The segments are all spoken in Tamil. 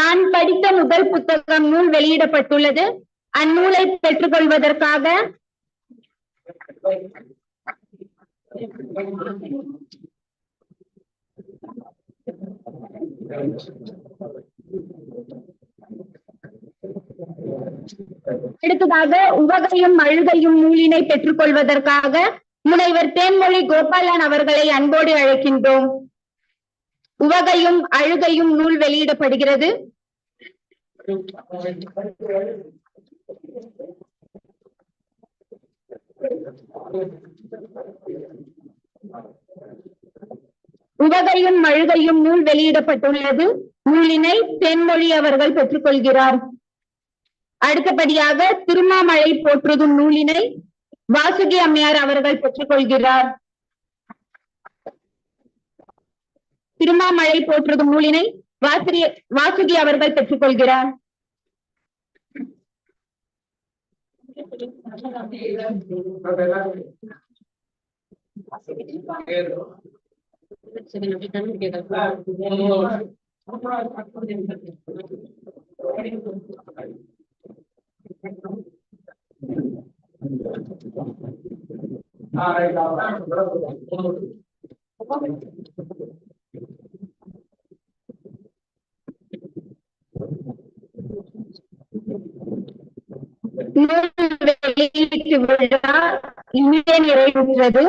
நான் படித்த முதல் புத்தகம் நூல் வெளியிடப்பட்டுள்ளது. அந்நூலை பெற்றுக்கொள்வதற்காக அடுத்ததாக உவகையும் அழுகையும் நூலினை பெற்றுக்கொள்வதற்காக முனைவர் தேன்மொழி கோபாலன் அவர்களை அன்போடு அழைக்கின்றோம். உவகையும் அழுகையும் நூல் வெளியிடப்படுகிறது. உவகையும் அழுகையும் நூல் வெளியிடப்பட்டுள்ளது. நூலினை தென்மொழி அவர்கள் பெற்றுக்கொள்கிறார். அடுத்தபடியாக திருமாமழை போற்றுதும் நூலினை வாசுகி அம்மையார் அவர்கள் பெற்றுக்கொள்கிறார். திருமாமழை போற்றுதும் நூலினை வாசிரிய வாசுகி அவர்கள் பெற்றுக்கொள்கிறார். நூல் வெளியீட்டு விழா இங்கே நிறைவுற்றது.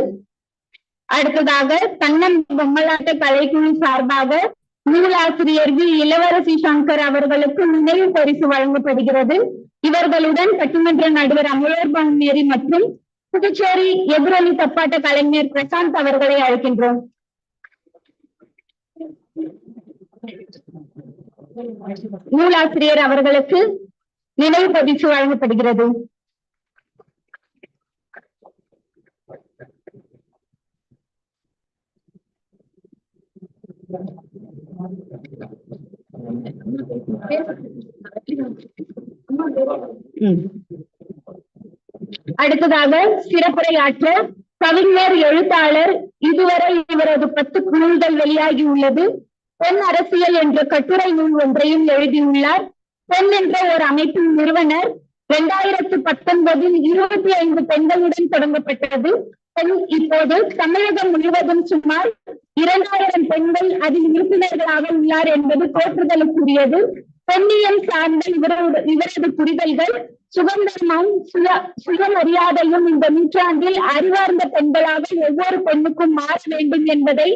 அடுத்ததாக தன்னம் பொம்மலாட்ட கலைக்குழு சார்பாக நூலாசிரியர் வி இளவரசி சங்கர் அவர்களுக்கு நினைவு பரிசு வழங்கப்படுகிறது. இவர்களுடன் சட்டமன்ற நடுவர் அமலோர் மேரி மற்றும் புதுச்சேரி எதிரணி தப்பாட்ட கலைஞர் பிரசாந்த் அவர்களை அழைக்கின்றோம். நூலாசிரியர் அவர்களுக்கு நினைவு பரிசு வழங்கப்படுகிறது. அடுத்ததாக சிறப்புரையாற்ற கவிஞர் எழுத்தாளர் இதுவரை இவரது பத்து நூல்கள் வெளியாகி உள்ளது. பொன் அரசியல் என்ற கட்டுரை நூல் ஒன்றையும் எழுதியுள்ளார். பொன் என்ற ஒரு அமைப்பின் நிறுவனர். இரண்டாயிரத்து பத்தொன்பதில் இருபத்தி ஐந்து பெண்களுடன் தொடங்கப்பட்டது. பெண் இப்போது தமிழகம் முழுவதும் சுமார் இரண்டாயிரம் பெண்கள் அதில் உறுப்பினர்களாக உள்ளார் என்பது போற்றுதலுக்குரியது பெண்ணியம் சார்ந்த இவரது இவரது புரிதல்கள் சுதந்திரமும் சுய சுயமரியாதையும் இந்த நூற்றாண்டில் அறிவார்ந்த பெண்களாக ஒவ்வொரு பெண்ணுக்கும் மாற வேண்டும் என்பதை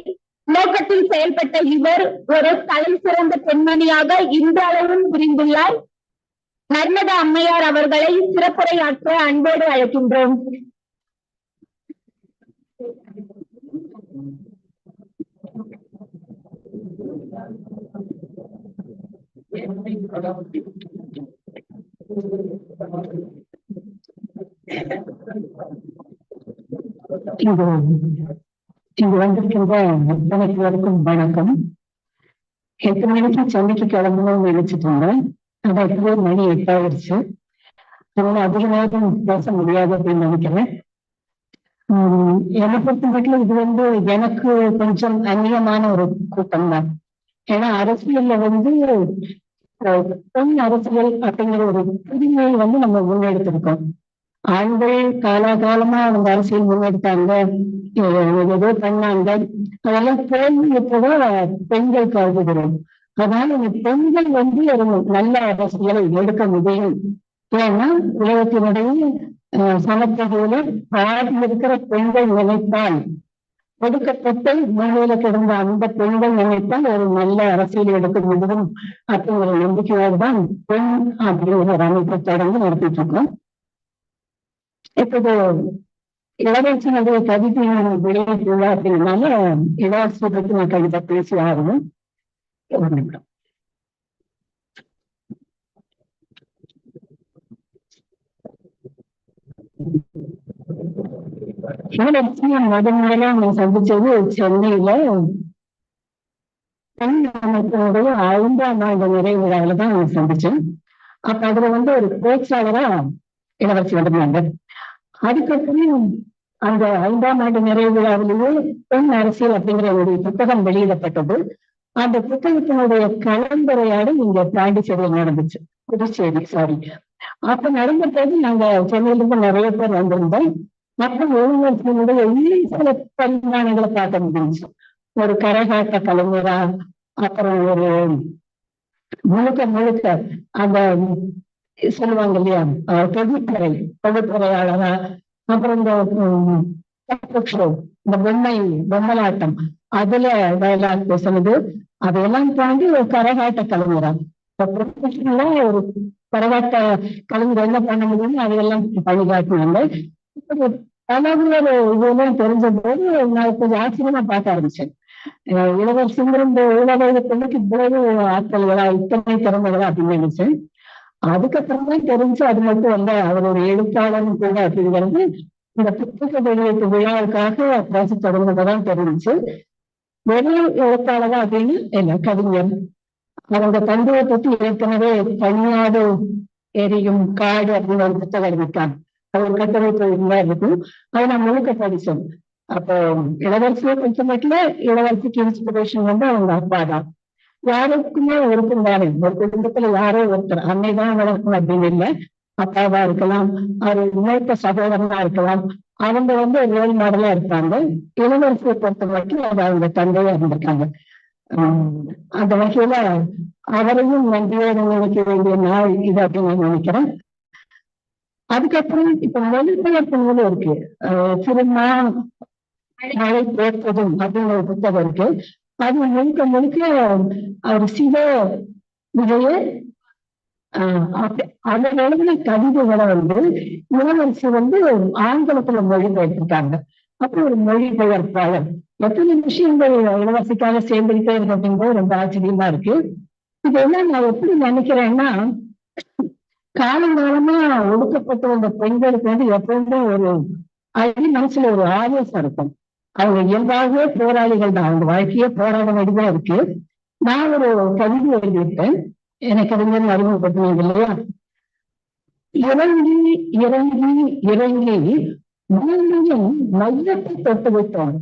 நோக்கத்தில் செயல்பட்ட இவர் ஒரு தலை சிறந்த பெண்மணியாக இன்றளவும் புரிந்துள்ளார். நர்மதா அம்மையார் அவர்களை சிறப்புரையாற்ற அன்போடு அழைக்கின்றோம். இங்கு இங்கு வந்திருக்கின்ற அத்தனை வணக்கம். எட்டு மணிக்கு சென்னைக்கு கிளம்பணும்னு நினைச்சிட்டு இருந்தேன். ஆனா இப்பவே மணி எட்டாயிருச்சு. அதனால அதிக நேரம் பேச முடியாது அப்படின்னு நினைக்கிறேன். உம் என்னை பொறுத்த மட்டும் இது வந்து எனக்கு கொஞ்சம் அந்நியமான ஒரு கூட்டம் தான். ஏன்னா அரசியல்ல வந்து பெண் அரசியல் அப்படிங்கிற ஒரு புதுமையை வந்து நம்ம முன்னெடுத்திருக்கோம். ஆண்கள் காலாகாலமா அவங்க அரசியல் முன்னெடுத்தாங்க. ஏதோ பண்ணாங்க. அதெல்லாம் கேள்வி இப்பதான் பெண்கள் கருதுகிறோம். அதனால இந்த பெண்கள் வந்து ஒரு நல்ல அரசியலை எடுக்க முடியும். ஏன்னா உலகத்தினுடைய அஹ், சமத்துவத்துல பாதி இருக்கிற பெண்கள் நினைத்தால் ஒடுக்கப்பட்டு மூலையில கிடந்த அந்த பெண்கள் நினைத்தால் ஒரு நல்ல அரசியல் எடுக்க முடியும் அப்படிங்கிற நம்பிக்கையோடு தான் பெண் அப்படிங்கிற ஒரு அமைப்பை தொடர்ந்து நடத்திட்டு இருக்கோம் இப்போது இளவரசனுடைய கவிதை வெளியிட்டுள்ள அப்படின்னால இளவரசு பற்றி நான் கவிதை பேசி ஆகணும் ஒரு நிமிடம். இளவரசியை நான் சந்திச்சது சென்னையில ஐந்தாம் ஆண்டு நிறைவு விழாவில தான் நான் சந்திச்சேன் அப்ப அதுல வந்து ஒரு பேச்சாளரா இளவரசி வந்திருந்தாங்க அதுக்கப்புறம் அந்த ஐந்தாம் ஆண்டு நிறைவு விழாவிலேயே பெண் அரசியல் அப்படிங்கிற ஒரு புத்தகம் வெளியிடப்பட்டது அந்த புத்தகத்தினுடைய கலந்துரையாடல் இங்க பாண்டிச்சேரியில் நடந்துச்சு புதுச்சேரி சாரி அப்ப நடந்த போது நாங்க சென்னையில இருந்து நிறைய பேர் வந்திருந்தோம். மற்றும் ஒழுங்கத்தினுடைய சில பரிமாணங்களை பார்க்க முடிஞ்சு ஒரு கரகாட்ட கலைஞரா அப்புறம் ஒரு முழுக்க முழுக்க அந்த சொல்லுவாங்க இல்லையா தொழிற்துறை தொழிற்துறையாளரா அப்புறம் இந்த உம், இந்த பொம்மை பொம்மலாட்டம் அதுல டயலாக் பேசுனது அதையெல்லாம் தாண்டி ஒரு கரகாட்ட கலைஞரா. ப்ரொஃபஷனலா ஒரு கரகாட்ட கலைஞர் என்ன பண்ண முடியும்னு அதையெல்லாம் பண்ணி காட்டினாங்க இப்படி பல ஒரு இதெல்லாம் தெரிஞ்ச போது நான் கொஞ்சம் ஆச்சரியமா பார்க்க ஆரம்பிச்சேன். அஹ் சுந்தரம் இந்த பிள்ளைக்கு இவ்வளவு ஆட்கள்களா இத்தனை திறமைகளா அப்படின்னு நினைச்சேன். அதுக்கப்புறம் தான் தெரிஞ்சு அது மட்டும் வந்து அவர் ஒரு எழுத்தாளரும் கூட அப்படிங்கிறது இந்த புத்தக வெளியீட்டு விழாவுக்காக பேச தொடர்ந்ததான் தெரிஞ்சு வெறும் எழுத்தாளர் அப்படின்னு என்ன கவிஞர். அவங்க தந்தையை பத்தி ஏற்கனவே தனியாடு எரியும் காடு அப்படின்னு ஒரு புத்தகம் இருக்காங்க அது ஒரு கட்டுரை இருக்கும் அதை நான் முழுக்க படிச்சோம் அப்போ இளவரசியை பொறுத்த மட்டும் இளவரசிக்கு இன்ஸ்பிரேஷன் வந்து அவங்க அப்பா தான். யாருக்குமே இருக்கும் தானே. ஒரு குடும்பத்துல யாரோ ஒருத்தர். அன்னைதான் வளர்க்கணும் அப்படின்னு இல்லை. அப்பாவா இருக்கலாம். அவர் மூத்த சகோதரனா இருக்கலாம். அவங்க வந்து ரோல் மாடலா இருப்பாங்க. இளவரசியை பொறுத்த மட்டும் அது அவங்க தந்தையா இருந்திருக்காங்க. ஆஹ் அந்த வகையில அவரையும் நன்றியோடு நினைக்க வேண்டிய நாள் இது அப்படின்னு நான் நினைக்கிறேன். அதுக்கப்புறம் இப்ப மொழிபெயர்ப்புகளும் இருக்கு. ஆஹ் திருமா மழை போர்த்ததும் அப்படின்னு ஒரு புத்தகம் இருக்கு. அது முழுக்க முழுக்க அவர் சிவ நிறைய அந்த எழுதின கவிதைகளை வந்து இளவரசி வந்து ஆங்கிலத்துல மொழிபெயர்த்திருக்காங்க அப்படி ஒரு மொழிபெயர்ப்பாளர் எத்தனை விஷயங்கள் இளவரசிக்காக சேர்ந்துகிட்டே இருக்கு அப்படிங்கிறது ரொம்ப ஆச்சரியமா இருக்கு. இதெல்லாம் நான் எப்படி நினைக்கிறேன்னா காலங்காலமா ஒடுக்கப்பட்ட வந்த பெண்களுக்கு வந்து எப்பவுமே ஒரு அடி மனசுல ஒரு ஆவேசம் இருக்கும். அவங்க இயல்பாகவே போராளிகள் தான். அவங்க வாழ்க்கையே போராட வேண்டியதான் இருக்கு. நான் ஒரு கவிதை எழுதியிருக்கேன். எனக்கு அறிஞர் அறிமுகப்படுத்தினது இல்லையா? இறங்கி இறங்கி இறங்கி பூமியின் மையத்தை தொட்டு விட்டோம்.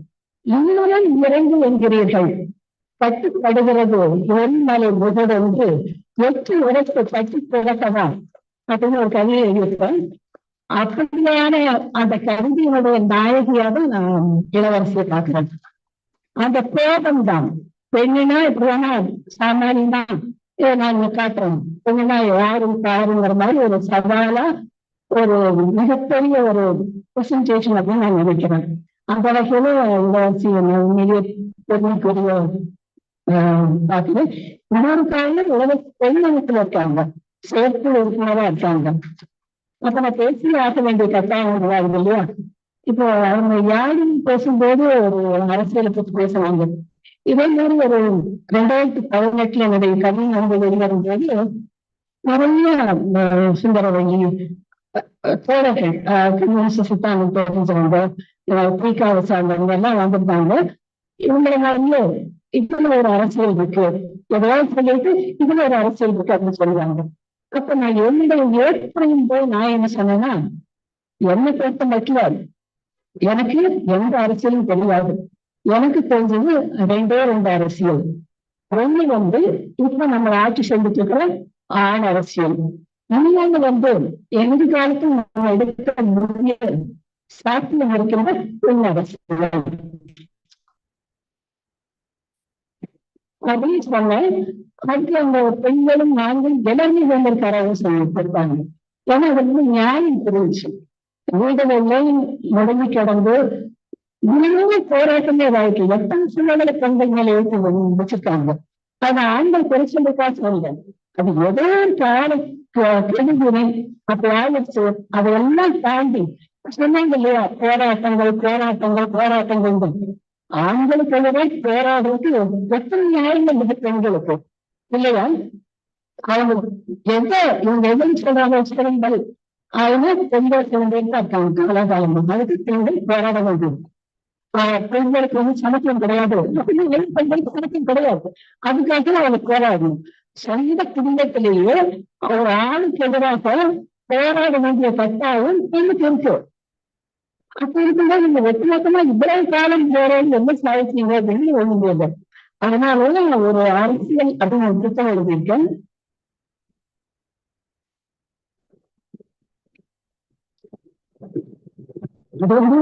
இன்னும் இறங்கி என்கிறீர்கள். கட்டுப்படுகிறது முதல் என்று எட்டு உடைத்து கட்டி பிறக்கவா அப்படின்னு ஒரு கவிதை எழுதியிருப்பேன். அப்படியான அந்த கவிதையினுடைய நாயகியாக நான் இளவரசியை பார்க்கிறேன். அந்த கோபம் தான் பெண்ணினா இப்படிதானா? சாமானியம் தான் இதை நான் காட்டுறேன். பெண்ணினா யாரும் பாருங்கிற மாதிரி ஒரு சவாலா ஒரு மிகப்பெரிய ஒரு பிரசன்டேஷன் அப்படின்னு நான் நினைக்கிறேன். அந்த வகையில இளவரசி உண்மையிலேயே பெருமைக்குரிய பார்க்கிறேன். இன்னொரு காரணம் இளவரசி பெண்ணினத்துல இருக்காங்க. செயற்கை உறுப்பினரா இருக்காங்க. அப்ப நான் பேசி ஆக வேண்டிய கட்டாயம் உருவாகுது இல்லையா? இப்போ அவங்க யாரும் பேசும்போது ஒரு அரசியலை பத்தி பேசுவாங்க. இதே மாதிரி ஒரு ரெண்டாயிரத்தி பதினெட்டுல என்னுடைய கவிஞர் வந்து வெளிவரும் போது நிறைய சுந்தரவழி தோழர்கள் கம்யூனிஸ்ட் சித்தாந்தம் தெரிஞ்சவங்க பீகாவை சார்ந்தவங்க எல்லாம் வந்திருந்தாங்க. இவங்களை வந்து இதுல ஒரு அரசியல் இருக்கு. எதாவது சொல்லிட்டு இதுல ஒரு அரசியல் இருக்கு அப்படின்னு சொல்லுவாங்க. அப்ப நான் என்னுடைய ஏற்படையும் போய் நான் என்ன சொன்னேன்னா என்னை பொறுத்த மட்டும் எனக்கு எந்த அரசியலும் தெரியாது. எனக்கு தெரிஞ்சது ரெண்டே ரெண்டு அரசியல். ஒண்ணு வந்து இப்ப நம்ம ஆட்சி செஞ்சுட்டு இருக்கிற ஆண் அரசியல். இன்னொன்னு வந்து எந்த காலத்தில் நம்ம எடுக்க முடிய சாத்தியம் இருக்கின்ற பெண் அரசியல். அப்படின்னு சொன்னேன் அதுக்கு அந்த பெண்களும் நாங்கள் எல்லாருமே வந்திருக்காராக சொல்லி கொடுத்தாங்க. ஏன்னா அது வந்து நியாயம் புரிஞ்சு வீடுகளில் முடங்கி கிடந்து இன்னுமே போராட்டமே இதாயிட்டு எத்தனை சூழ்நிலை பெண்கள் மேல எழுத்து அதை அது ஆண்கள் குறைச்சலுக்கா சொல்லுங்க அது ஏதோ ஒரு காலம் கெடுகிறேன் அப்படி ஆயிடுச்சு. அதையெல்லாம் தாண்டி சொன்னாங்க இல்லையா? போராட்டங்கள் போராட்டங்கள் போராட்டங்கள் ஆண்களுக்கு எதிரே எத்தனை நியாயங்கள் இது பெண்களுக்கு? இல்லையா? அவங்க எந்த இவங்க எதுன்னு சொல்றாங்க சிறந்தல் அவங்க பெண்கள் சிறந்தேன்னு இருக்காங்க காலகாலம் அதுக்கு பெண்கள் போராட வேண்டும் பெண்களுக்கு வந்து சமத்துவம் கிடையாது. பெண்களுக்கு சமத்துவம் கிடையாது? அதுக்காக அவங்க போராடணும் சொந்த குடும்பத்திலேயே ஒரு ஆணுக்கு எதிராக போராட வேண்டிய கட்டாயம் பெண்ணுக்கு இருக்கு. அப்ப இருக்கும்போது நீங்க ஒட்டுமொத்தமா இவ்வளவு காலம் போறோம் என்ன சாதிச்சீங்க அப்படின்னு ஒண்ணுமே அதனால அதனால ஒரு அரசியல் அப்படின்னு ஒரு புத்தகம் எழுதியிருக்கேன். அது வந்து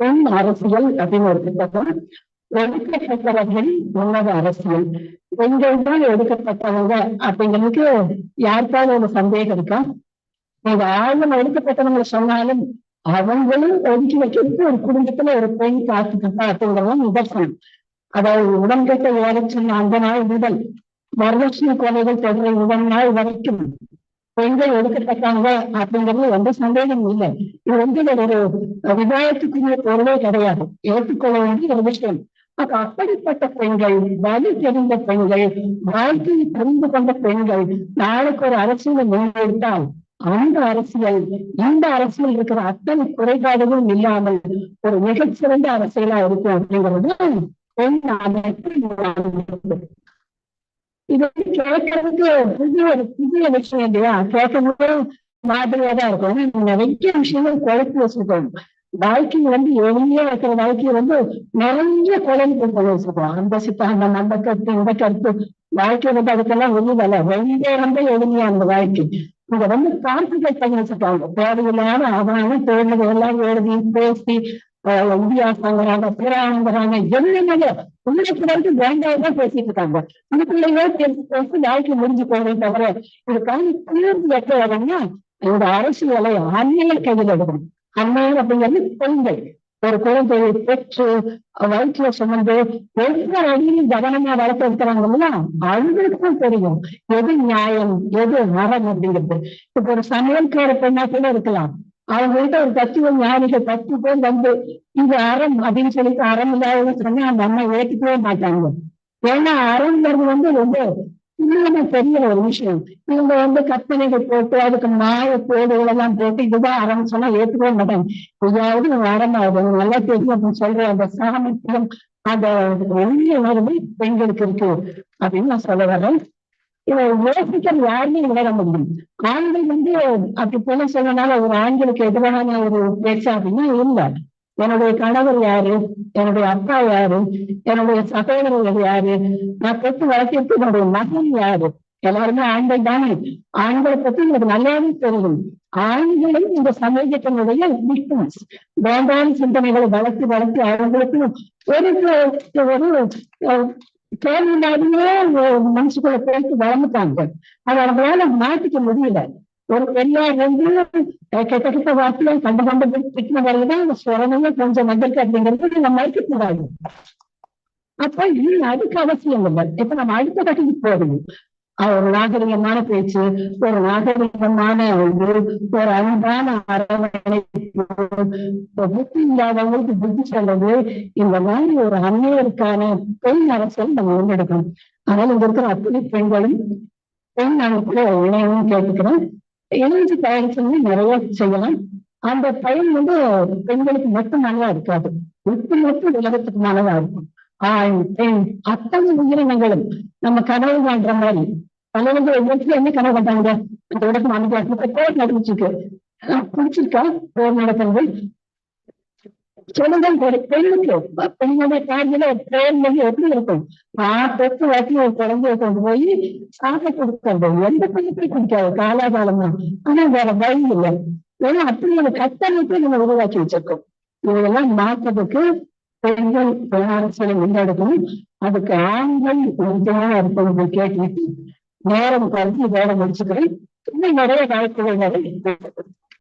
பெண் அரசியல் அப்படின்னு ஒரு புத்தகம். ஒடுக்கப்பட்டவர்கள் உன்னத அரசியல். பெண்கள் தான் ஒடுக்கப்பட்டவங்க அப்படிங்கிறதுக்கு யாருக்காவது ஒரு சந்தேகம் இருக்கா? நீங்க ஆயிரம் ஒடுக்கப்பட்டவங்க சொன்னாலும் அவங்களும் ஒதுக்கி வைக்கிறதுக்கு ஒரு குடும்பத்துல ஒரு பெண் காத்துக்கிட்டா அப்படிங்கிறது நிதர்சனம். அதாவது உடன்கட்ட வேலை அந்த நாள் முதல் வரலட்சுமி கொலைகள் தொடர முதல் நாள் வரைக்கும் பெண்கள் ஒதுக்கப்பட்டாங்க அப்படிங்கிறது எந்த சந்தேகமும் இல்லை. இது வந்து ஒரு விவாதத்துக்குரிய பொருளே கிடையாது. ஏற்றுக்கொள்ள வேண்டிய ஒரு விஷயம். அப்ப அப்படிப்பட்ட பெண்கள் வலி தெரிந்த பெண்கள் வாழ்க்கையை புரிந்து கொண்ட பெண்கள் நாளைக்கு ஒரு அரசியலை முன்னெடுத்தால் அந்த அரசியல் இந்த அரசியல் இருக்கிற அத்தனை குறைபாடுகளும் இல்லாமல் ஒரு மிகச்சிறந்த அரசியலா இருக்கும் அப்படிங்கிறது இது வந்து இது கேட்கறதுக்கு புதிய புதிய விஷயம் இல்லையா? கேட்கறது மாதிரியா தான் இருக்கும். நிறைய விஷயங்கள் குழப்பி வச்சிருக்கோம். வாழ்க்கை வந்து எளிமையா இருக்கிற வாழ்க்கையை வந்து நிறைய குழம்பு கொண்டு வச்சிருக்கோம். அந்த சித்தாந்தம் அந்த கருத்து இந்த கருத்து. வாழ்க்கை வந்து அதுக்கெல்லாம் வெளியில ரொம்ப ரொம்ப எளிமையா அந்த வாழ்க்கை. இங்க வந்து கான்சன்ட்ரேட் பண்ணி வச்சுட்டாங்க. தேவையில்லாத அவனால தோணுது எல்லாம் எழுதி பேசி இந்தியாசங்கிறாங்க புராணங்கிறாங்க என்னென்ன உங்களுக்கு வரைக்கும் வேண்டாம் பேசிட்டு இருக்காங்க. இந்த பிள்ளைங்க பேசி பேசி வாழ்க்கை முடிஞ்சு போறதே தவிர இதுக்கான தீர்வு எப்ப வரணும்னா இந்த அரசியலை அன்னைய கையில் எடுக்கணும். அன்னையர் அப்படிங்கிறது பெண்கள். ஒரு குழந்தையை பெற்று வயிற்றுல சுமந்து ஒவ்வொரு அடியிலும் கவனமா வளர்த்து இருக்கிறாங்கன்னா அவங்களுக்கும் தெரியும். எது நியாயம் எது மரம் அப்படிங்கிறது. இப்ப ஒரு சமையல்கார பெண்ணா கூட இருக்கலாம். அவங்கள்ட்ட ஒரு தத்துவ ஞானிகள் பத்து பேர் வந்து இது அறம் அப்படின்னு சொல்லிட்டு அறம் இல்லாத சொன்னா அந்த அம்மா ஏற்றுக்கவே மாட்டாங்க. ஏன்னா அறம்ங்கிறது வந்து ரொம்ப இல்லாம பெரிய ஒரு விஷயம். இவங்க வந்து கற்பனைகள் போட்டு அதுக்கு மாய கோடுகள் எல்லாம் போட்டு இதுதான் அறம் சொன்னா ஏற்றுக்கவே மாட்டாங்க. இதாவது அறமாவது நல்லா தெரியும் அப்படின்னு சொல்ற அந்த சாமர்த்தியம் அந்த ஒளிய உணர்வு பெண்களுக்கு இருக்கு. அப்படின்னு நான் சொல்ல வரேன் இதை யோசிக்கிறது யாருமே உணர முடியும். ஆண்கள் வந்து அப்படி போல சொல்லனால ஒரு ஆண்களுக்கு எதிரான ஒரு பேச்சா அப்படின்னா இல்லை. என்னுடைய கணவர் யாரு? என்னுடைய அப்பா யாரு? என்னுடைய சகோதரர்கள் யாரு? நான் பெற்று வளர்த்திருக்கு என்னுடைய மகன் யாரு? எல்லாருமே ஆண்கள் தானே. ஆண்களை பத்தி எனக்கு நல்லாவே தெரியும். ஆண்களும் இந்த சமூகத்தினுடைய விக்டம்ஸ் வேண்டாம் சிந்தனைகளை வளர்த்து வளர்த்து அவங்களுக்கும் ஒரு ஒரு தேவையில்லாதையே மனசுக்குள்ள போயிட்டு வளர்ந்துட்டாங்க. அது அவங்களால மாட்டிக்க முடியல. ஒரு பெரியார் வந்து கெட்ட கெட்ட வார்த்தையை கண்டு கண்டு திட்டின வரைதான் அந்த கொஞ்சம் வந்திருக்கு அப்படிங்கிறது நம்ம மறுக்க கூடாது அப்ப இது அதுக்கு அவசியம் இல்லை. இப்ப நம்ம அடுத்த கட்டிக்கு போகணும் ஒரு நாகரிகமான பேச்சு ஒரு நாகரிகமான ஒரு அன்பான அரவணைப்பு. புத்தி இல்லாதவங்களுக்கு புத்தி சொல்றது இந்த மாதிரி ஒரு அன்னையருக்கான பெண் அரசியல் நம்ம முன்னெடுக்கணும். அதனால இங்க இருக்கிற அத்தனை பெண்களும் பெண் அமைப்புல இணையவும் கேட்டுக்கிறேன். இணைஞ்சு தயாரிச்சு நிறைய செய்யலாம். அந்த பயன் வந்து பெண்களுக்கு மட்டும் நல்லதா இருக்காது. ஒட்டு மட்டும் உலகத்துக்கு நல்லதா இருக்கும். ஆண் பெண் அத்தனை உயிரினங்களும் நம்ம கனவு காண்ற மாதிரி. பலவங்க ஒவ்வொருத்தரும் என்ன கனவு பண்றாங்க அந்த உலகம் அமைதியாக போர் நடந்துச்சுருக்கு பிடிச்சிருக்கா? போர் நடக்கிறது. சொல்லுங்கள் ஒரு பெண்ணுக்கு பெண்ணுடைய காரியல ஒரு பேர் எப்படி இருக்கும் பெற்று வாட்டி ஒரு குழந்தைய கொண்டு போய் சாப்பிட கொடுக்கறது எந்த பெண்ணுக்கும் பிடிக்காது காலாகாலமா ஆனா வேற வழி இல்லை ஏன்னா அப்படி ஒரு கட்டமைப்பை நம்ம உருவாக்கி வச்சிருக்கோம் இதெல்லாம் மாற்றத்துக்கு பெண்கள் அரசியலை முன்னெடுக்கணும் அதுக்கு ஆண்கள் உறுதியாக இருப்பவங்க கேட்டு நேரம் கருதி வேலை முடிச்சுக்கிறேன் இன்னும் நிறைய வாய்ப்புகள் நிறைய